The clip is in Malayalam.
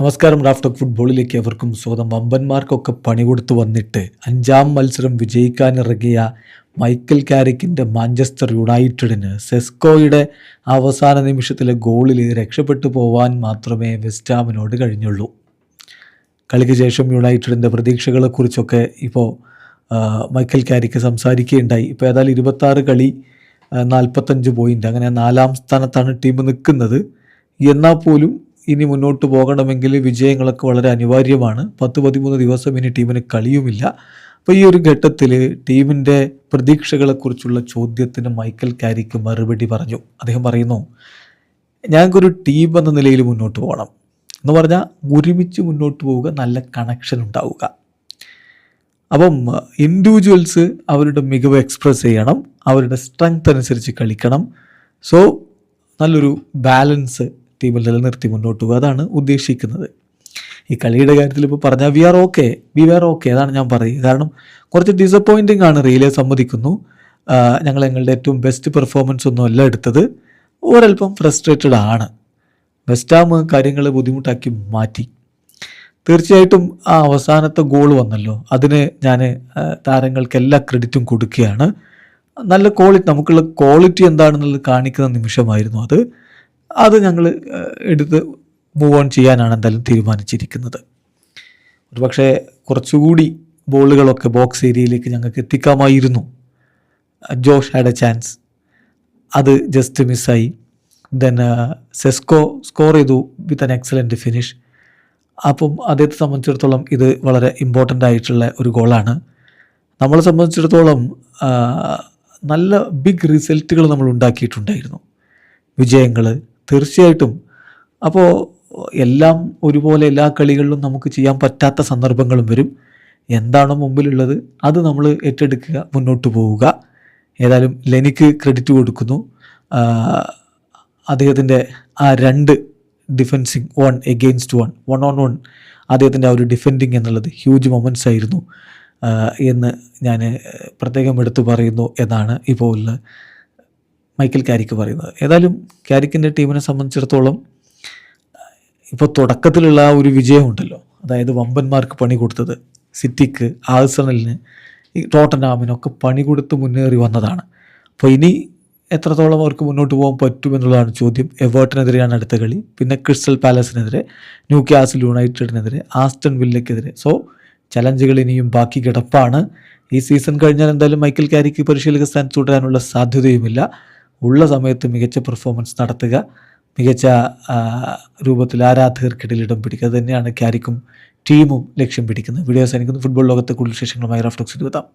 നമസ്കാരം റാഫ്റ്റോക്ക് ഫുട്ബോളിലേക്ക് അവർക്കും സ്വാഗതം. വമ്പന്മാർക്കൊക്കെ പണി കൊടുത്തു വന്നിട്ട് അഞ്ചാം മത്സരം വിജയിക്കാനിറങ്ങിയ മൈക്കൽ കാരിക്കിന്റെ മാഞ്ചസ്റ്റർ യുണൈറ്റഡിന് സെസ്കോയുടെ അവസാന നിമിഷത്തിലെ ഗോളിൽ രക്ഷപ്പെട്ടു പോവാൻ മാത്രമേ വെസ്റ്റാമിനോട് കഴിഞ്ഞുള്ളൂ. കളിക്ക് ശേഷം യുണൈറ്റഡിന്റെ പ്രതീക്ഷകളെക്കുറിച്ചൊക്കെ ഇപ്പോൾ മൈക്കൽ കാരിക്ക് സംസാരിക്കുകയുണ്ടായി. ഇപ്പോൾ ഏതായാലും ഇരുപത്താറ് കളി നാൽപ്പത്തഞ്ച് പോയിന്റ് അങ്ങനെ നാലാം സ്ഥാനത്താണ് ടീം നിൽക്കുന്നത്. എന്നാൽ പോലും ഇനി മുന്നോട്ട് പോകണമെങ്കിൽ വിജയങ്ങളൊക്കെ വളരെ അനിവാര്യമാണ്. പത്ത് പതിമൂന്ന് ദിവസം ഇനി ടീമിന് കളിയുമില്ല അപ്പോൾ ഈ ഒരു ഘട്ടത്തിൽ ടീമിന്റെ പ്രതീക്ഷകളെക്കുറിച്ചുള്ള ചോദ്യത്തിന് മൈക്കൽ കാരിക്ക് മറുപടി പറഞ്ഞു. അദ്ദേഹം പറയുന്നു ഞങ്ങൾക്കൊരു ടീം എന്ന നിലയിൽ മുന്നോട്ട് പോകണം. എന്ന് പറഞ്ഞാൽ ഒരുമിച്ച് മുന്നോട്ട് പോവുക നല്ല കണക്ഷൻ ഉണ്ടാവുക. അപ്പം ഇൻഡിവിജ്വൽസ് അവരുടെ മികവ് എക്സ്പ്രസ് ചെയ്യണം അവരുടെ സ്ട്രെങ്ത് അനുസരിച്ച് കളിക്കണം. സോ നല്ലൊരു ബാലൻസ് ടീമിൽ നിലനിർത്തി മുന്നോട്ട് പോകുക അതാണ് ഉദ്ദേശിക്കുന്നത്. ഈ കളിയുടെ കാര്യത്തിൽ ഇപ്പോൾ പറഞ്ഞാൽ we are okay we are okay അതാണ് ഞാൻ പറയുക കാരണം കുറച്ച് ഡിസപ്പോയിന്റിംഗ് ആണ് റീലെ സമ്മതിക്കുന്നു. ഞങ്ങൾ ഞങ്ങളുടെ ഏറ്റവും ബെസ്റ്റ് പെർഫോമൻസ് ഒന്നും അല്ല എടുത്തത്. ഒരൽപ്പം ഫ്രസ്ട്രേറ്റഡ് ആണ്. വെസ്റ്റാം കാര്യങ്ങൾ ബുദ്ധിമുട്ടാക്കി മാറ്റി. തീർച്ചയായിട്ടും ആ അവസാനത്തെ ഗോൾ വന്നല്ലോ. അതിന് ഞാൻ താരങ്ങൾക്ക് എല്ലാ ക്രെഡിറ്റും കൊടുക്കുകയാണ്. നല്ല ക്വാളിറ്റി നമുക്കുള്ള ക്വാളിറ്റി എന്താണെന്നുള്ളത് കാണിക്കുന്ന നിമിഷമായിരുന്നു അത്. അത് ഞങ്ങൾ എടുത്ത് മൂവ് ഓൺ ചെയ്യാനാണ് എന്തായാലും തീരുമാനിച്ചിരിക്കുന്നത്. ഒരുപക്ഷെ കുറച്ചുകൂടി ബോളുകളൊക്കെ ബോക്സ് ഏരിയയിലേക്ക് ഞങ്ങൾക്ക് എത്തിക്കാമായിരുന്നു. ജോഷ് ഹാഡ് എ ചാൻസ് അത് ജസ്റ്റ് മിസ്സായി ദെൻ സെസ്കോ സ്കോർ ചെയ്തു വിത്ത് ആൻ എക്സലന്റ് ഫിനിഷ് അപ്പം അദ്ദേഹത്തെ സംബന്ധിച്ചിടത്തോളം ഇത് വളരെ ഇമ്പോർട്ടന്റ് ആയിട്ടുള്ള ഒരു ഗോളാണ് നമ്മളെ സംബന്ധിച്ചിടത്തോളം നല്ല ബിഗ് റിസൾട്ടുകൾ നമ്മൾ ഉണ്ടാക്കിയിട്ടുണ്ടായിരുന്നു. വിജയങ്ങൾ തീർച്ചയായിട്ടും. അപ്പോൾ എല്ലാം ഒരുപോലെ എല്ലാ കളികളിലും നമുക്ക് ചെയ്യാൻ പറ്റാത്ത സന്ദർഭങ്ങളും വരും. എന്താണോ മുമ്പിലുള്ളത് അത് നമ്മൾ ഏറ്റെടുക്കുക മുന്നോട്ട് പോവുക. ഏതായാലും ലെനിക്ക് ക്രെഡിറ്റ് കൊടുക്കുന്നു. അദ്ദേഹത്തിന്റെ ആ രണ്ട് defensing one against one one on one അദ്ദേഹത്തിന്റെ ആ ഒരു ഡിഫെൻഡിങ് എന്നുള്ളത് ഹ്യൂജ് മൊമെന്റ്സ് ആയിരുന്നു എന്ന് ഞാൻ പ്രത്യേകം എടുത്തു പറയുന്നു എന്നാണ് ഇപ്പോൾ മൈക്കൽ കാരിക്ക് പറയുന്നത്. ഏതായാലും കാരിക്കിന്റെ ടീമിനെ സംബന്ധിച്ചിടത്തോളം ഇപ്പോൾ തുടക്കത്തിലുള്ള ആ ഒരു വിജയമുണ്ടല്ലോ. അതായത് വമ്പന്മാർക്ക് പണി കൊടുത്തത് സിറ്റിക്ക് ആഴ്സണലിന് ഈ ടോട്ടനാമിനൊക്കെ പണി കൊടുത്ത് മുന്നേറി വന്നതാണ്. അപ്പോൾ ഇനി എത്രത്തോളം അവർക്ക് മുന്നോട്ട് പോകാൻ പറ്റുമെന്നുള്ളതാണ് ചോദ്യം. എവേർട്ടിനെതിരെയാണ് അടുത്ത കളി. പിന്നെ ക്രിസ്റ്റൽ പാലസിനെതിരെ ന്യൂ ക്യാസിൽ യുണൈറ്റഡിനെതിരെ ആസ്റ്റൺ വില്ലയ്ക്കെതിരെ. സോ ചലഞ്ചുകൾ ഇനിയും ബാക്കി കിടപ്പാണ്. ഈ സീസൺ കഴിഞ്ഞാൽ എന്തായാലും മൈക്കൽ കാരിക്ക് പരിശീലക സ്ഥാനത്ത് തുടരാനുള്ള സാധ്യതയുമില്ല. ഉള്ള സമയത്ത് മികച്ച പെർഫോമൻസ് നടത്തുക മികച്ച രൂപത്തിൽ ആരാധകർക്കിടയിൽ ഇടം പിടിക്കുക. തന്നെയാണ് ക്യാരിക്കും ടീമും ലക്ഷ്യം പിടിക്കുന്നത്. വീഡിയോസ് എനിക്ക് ഫുട്ബോൾ ലോകത്തെ കൂടുതൽ വിശേഷങ്ങളുമായി റഫ്ലക്സ് എത്താം